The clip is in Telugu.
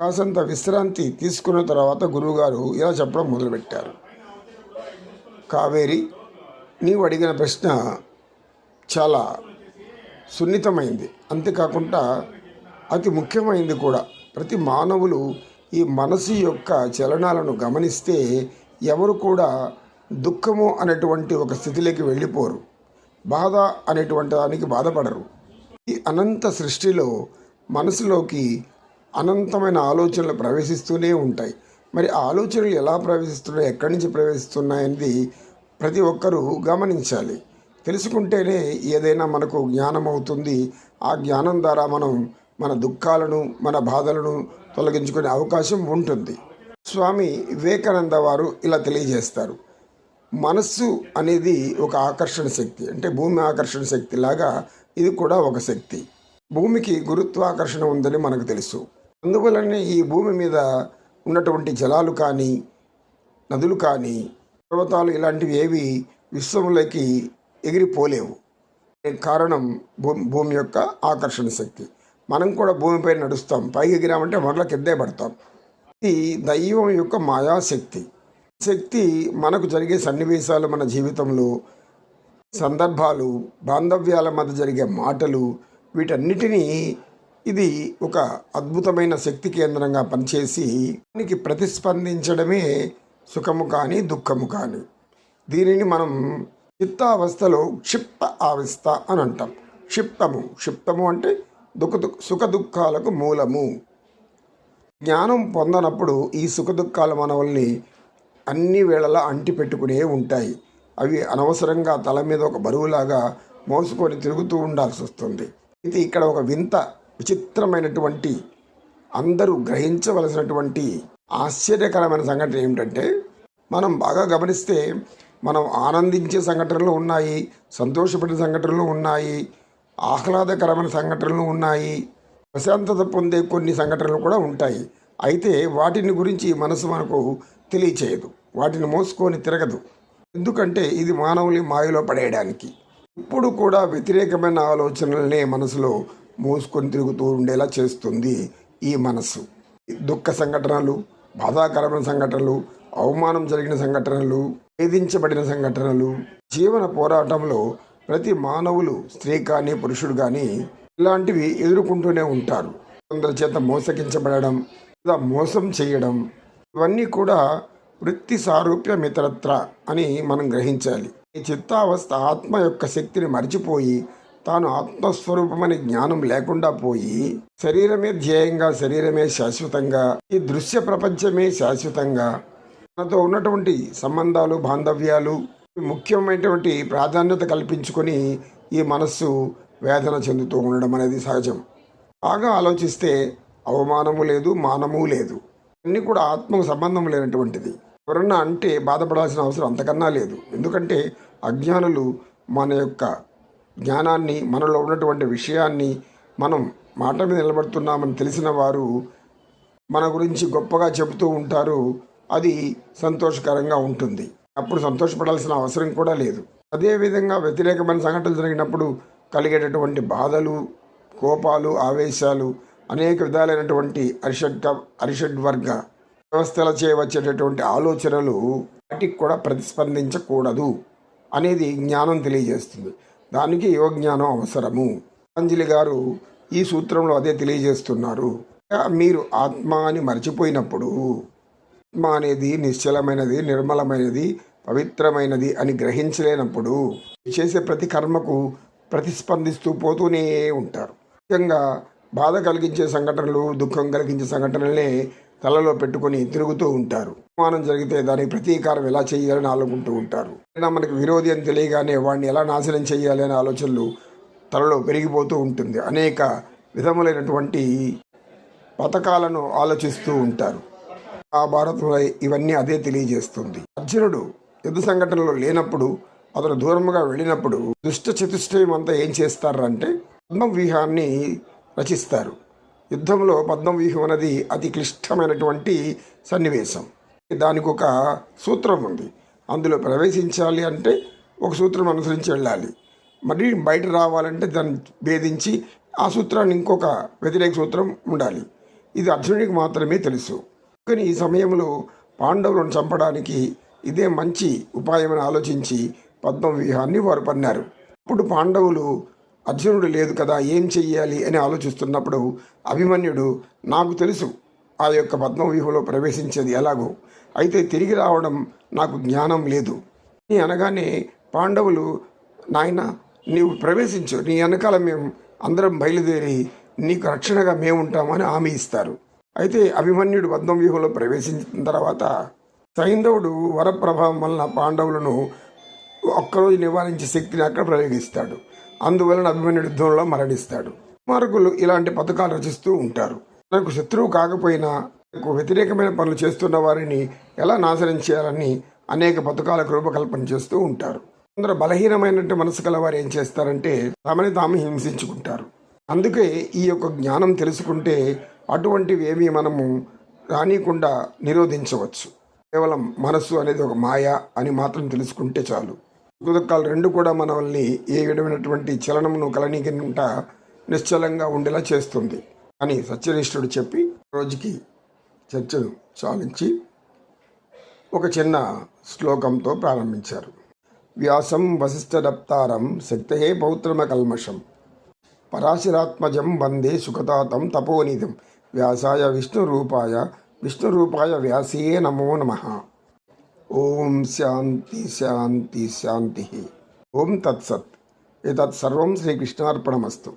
కాసంత విశ్రాంతి తీసుకున్న తర్వాత గురువుగారు ఇలా చెప్పడం మొదలుపెట్టారు. కావేరి నీవు అడిగిన ప్రశ్న చాలా సున్నితమైంది. అంతేకాకుండా అతి ముఖ్యమైనది కూడా. ప్రతి మానవులు ఈ మనసు యొక్క చలనాలను గమనిస్తే ఎవరు కూడా దుఃఖము అనేటువంటి ఒక స్థితిలోకి వెళ్ళిపోరు. బాధ అనేటువంటి దానికి బాధపడరు. ఈ అనంత సృష్టిలో మనసులోకి అనంతమైన ఆలోచనలు ప్రవేశిస్తూనే ఉంటాయి. మరి ఆలోచనలు ఎలా ప్రవేశిస్తున్నాయి? ఎక్కడి నుంచి ప్రవేశిస్తున్నాయనేది ప్రతి ఒక్కరూ గమనించాలి. తెలుసుకుంటేనే ఏదైనా మనకు జ్ఞానం అవుతుంది. ఆ జ్ఞానం ద్వారా మనం మన దుఃఖాలను మన బాధలను తొలగించుకునే అవకాశం ఉంటుంది. స్వామి వివేకానంద వారు ఇలా తెలియజేస్తారు. మనస్సు అనేది ఒక ఆకర్షణ శక్తి. అంటే భూమి ఆకర్షణ శక్తి లాగా ఇది కూడా ఒక శక్తి. భూమికి గురుత్వాకర్షణ ఉందని మనకు తెలుసు. అందువలనే ఈ భూమి మీద ఉన్నటువంటి జలాలు కానీ నదులు కానీ పర్వతాలు ఇలాంటివి ఏవి విశ్వంలోకి ఎగిరిపోలేవు. కారణం? భూమి భూమి యొక్క ఆకర్షణ శక్తి. మనం కూడా భూమిపై నడుస్తాం. పైకి ఎగిరామంటే మరల కిందే పడతాం. ఇది దైవం యొక్క మాయాశక్తి. శక్తి మనకు జరిగే సన్నివేశాలు మన జీవితంలో సందర్భాలు బాంధవ్యాల మధ్య జరిగే మాటలు వీటన్నిటినీ ఇది ఒక అద్భుతమైన శక్తి కేంద్రంగా పనిచేసి దానికి ప్రతిస్పందించడమే సుఖము కానీ దుఃఖము కానీ. దీనిని మనం చిత్తావస్థలో క్షిప్త ఆవిస్థ అని అంటాం. క్షిప్తము. క్షిప్తము అంటే దుఃఖ సుఖ దుఃఖాలకు మూలము. జ్ఞానం పొందనప్పుడు ఈ సుఖ దుఃఖాలు మనవల్ని అన్ని వేళలా అంటిపెట్టుకునే ఉంటాయి. అవి అనవసరంగా తల మీద ఒక బరువులాగా మోసుకొని తిరుగుతూ ఉండాల్సి వస్తుంది. ఇది ఇక్కడ ఒక వింత విచిత్రమైనటువంటి అందరూ గ్రహించవలసినటువంటి ఆశ్చర్యకరమైన సంఘటన ఏమిటంటే మనం బాగా గమనిస్తే మనం ఆనందించే సంఘటనలు ఉన్నాయి సంతోషపడే సంఘటనలు ఉన్నాయి ఆహ్లాదకరమైన సంఘటనలు ఉన్నాయి ప్రశాంతత పొందే కొన్ని సంఘటనలు కూడా ఉంటాయి. అయితే వాటిని గురించి మనసు మనకు తెలియచేయదు వాటిని మోసుకొని తిరగదు. ఎందుకంటే ఇది మానవుని మాయలో పడేయడానికి. ఇప్పుడు కూడా వ్యతిరేకమైన ఆలోచనలనే మనసులో మోసుకొని తిరుగుతూ ఉండేలా చేస్తుంది ఈ మనసు దుఃఖ సంఘటనలు బాధాకరమైన సంఘటనలు అవమానం జరిగిన సంఘటనలు వేధించబడిన సంఘటనలు జీవన పోరాటంలో ప్రతి మానవులు స్త్రీ కానీ పురుషుడు కానీ ఇలాంటివి ఎదుర్కొంటూనే ఉంటారు. కొందరి చేత మోసగించబడడం లేదా మోసం చేయడం ఇవన్నీ కూడా వృత్తి సారూప్యం ఇతరత్ర అని మనం గ్రహించాలి. ఈ చిత్తావస్థ ఆత్మ యొక్క శక్తిని మరిచిపోయి తాను ఆత్మస్వరూపమని జ్ఞానం లేకుండా పోయి శరీరమే ధ్యేయంగా శరీరమే శాశ్వతంగా ఈ దృశ్య ప్రపంచమే శాశ్వతంగా తనతో ఉన్నటువంటి సంబంధాలు బాంధవ్యాలు ముఖ్యమైనటువంటి ప్రాధాన్యత కల్పించుకొని ఈ మనస్సు వేదన చెందుతూ ఉండడం అనేది సహజం. బాగా ఆలోచిస్తే అవమానము లేదు మానము లేదు. అన్నీ కూడా ఆత్మకు సంబంధం లేనటువంటిది. ఎవరన్నా అంటే బాధపడాల్సిన అవసరం అంతకన్నా లేదు. ఎందుకంటే అజ్ఞానులు మన యొక్క జ్ఞానాన్ని మనలో ఉన్నటువంటి విషయాన్ని మనం మాట మీద నిలబడుతున్నామని తెలిసిన వారు మన గురించి గొప్పగా చెబుతూ ఉంటారు. అది సంతోషకరంగా ఉంటుంది. అప్పుడు సంతోషపడాల్సిన అవసరం కూడా లేదు. అదేవిధంగా వ్యతిరేకమైన సంఘటనలు జరిగినప్పుడు కలిగేటటువంటి బాధలు కోపాలు ఆవేశాలు అనేక విధాలైనటువంటి అరిషడ్ అరిషడ్ వర్గ వ్యవస్థల చేయవచ్చేటటువంటి ఆలోచనలు వాటికి కూడా ప్రతిస్పందించకూడదు అనేది జ్ఞానం తెలియజేస్తుంది. దానికి యువజ్ఞానం అవసరము. అంజలి గారు ఈ సూత్రంలో అదే తెలియజేస్తున్నారు. మీరు ఆత్మ అని మర్చిపోయినప్పుడు ఆత్మ అనేది నిశ్చలమైనది నిర్మలమైనది పవిత్రమైనది అని గ్రహించలేనప్పుడు చేసే ప్రతి కర్మకు ప్రతిస్పందిస్తూ పోతూనే ఉంటారు. ముఖ్యంగా బాధ కలిగించే సంఘటనలు దుఃఖం కలిగించే సంఘటనలనే తలలో పెట్టుకొని తిరుగుతూ ఉంటారు. అవమానం జరిగితే దానికి ప్రతీకారం ఎలా చేయాలని ఆలోకుంటూ ఉంటారు. అయినా మనకి విరోధి అని తెలియగానే వాడిని ఎలా నాశనం చేయాలి అనే ఆలోచనలు తలలో పెరిగిపోతూ ఉంటుంది. అనేక విధములైనటువంటి పథకాలను ఆలోచిస్తూ ఉంటారు. ఆ భారత్లో ఇవన్నీ అదే తెలియజేస్తుంది. అర్జునుడు యుద్ధ సంఘటనలో లేనప్పుడు అతను దూరంగా వెళ్ళినప్పుడు దుష్ట చతుష్టయం అంతా ఏం చేస్తారంటే పద్మవ్యూహాన్ని రచిస్తారు. యుద్ధంలో పద్మవ్యూహం అనేది అతి క్లిష్టమైనటువంటి సన్నివేశం. దానికి ఒక సూత్రం ఉంది. అందులో ప్రవేశించాలి అంటే ఒక సూత్రం అనుసరించి వెళ్ళాలి. మరి బయట రావాలంటే దాన్ని భేదించి ఆ సూత్రాన్ని ఇంకొక వ్యతిరేక సూత్రం ఉండాలి. ఇది అర్జునుడికి మాత్రమే తెలుసు. కానీ ఈ సమయంలో పాండవులను చంపడానికి ఇదే మంచి ఉపాయమని ఆలోచించి పద్మ వ్యూహాన్ని వారు పన్నారు. అప్పుడు పాండవులు అర్జునుడు లేదు కదా ఏం చెయ్యాలి అని ఆలోచిస్తున్నప్పుడు అభిమన్యుడు నాకు తెలుసు ఆ యొక్క పద్మవ్యూహంలో ప్రవేశించేది ఎలాగో అయితే తిరిగి రావడం నాకు జ్ఞానం లేదు. నీ అనగానే పాండవులు నాయన నీవు ప్రవేశించు నీ వెనకాల మేము అందరం బయలుదేరి నీకు రక్షణగా మేము ఉంటామని హామీ ఇస్తారు. అయితే అభిమన్యుడు పద్మవ్యూహంలో ప్రవేశించిన తర్వాత సైంధవుడు వరప్రభావం వలన పాండవులను ఒక్కరోజు నివారించే శక్తిని అక్కడ ప్రయోగిస్తాడు. అందువలన అభిమన్యుడు యుద్ధంలో మరణిస్తాడు. మార్గులు ఇలాంటి పథకాలు రచిస్తూ ఉంటారు. తనకు శత్రువు కాకపోయినా తనకు వ్యతిరేకమైన పనులు చేస్తున్న వారిని ఎలా నాశనం చేయాలని అనేక పథకాలకు రూపకల్పన చేస్తూ ఉంటారు. కొందరు బలహీనమైనట్టు మనసు కల వారు ఏం చేస్తారంటే తమని తాము హింసించుకుంటారు. అందుకే ఈ యొక్క జ్ఞానం తెలుసుకుంటే అటువంటివి ఏమీ మనము రానియకుండా నిరోధించవచ్చు. కేవలం మనస్సు అనేది ఒక మాయ అని మాత్రం తెలుసుకుంటే చాలు. సుఖదుఖాలు రెండు కూడా మనల్ని ఏ విధమైనటువంటి చలనమును కలనీకింట నిశ్చలంగా ఉండేలా చేస్తుంది. అని సత్యనిష్ఠుడు చెప్పి రోజుకి చర్చను చాలించి ఒక చిన్న శ్లోకంతో ప్రారంభించారు. వ్యాసం వశిష్ఠదప్తారం శక్తయే పౌత్రమ కల్మషం. పరాశరాత్మజం వందే సుఖతాతం తపోనిధం. వ్యాసాయ విష్ణురూపాయ విష్ణురూపాయ వ్యాసే నమో నమ. ओम शांति शांति शांति। ओम तत्सत। एतत् सर्वं श्रीकृष्णार्पणमस्तु।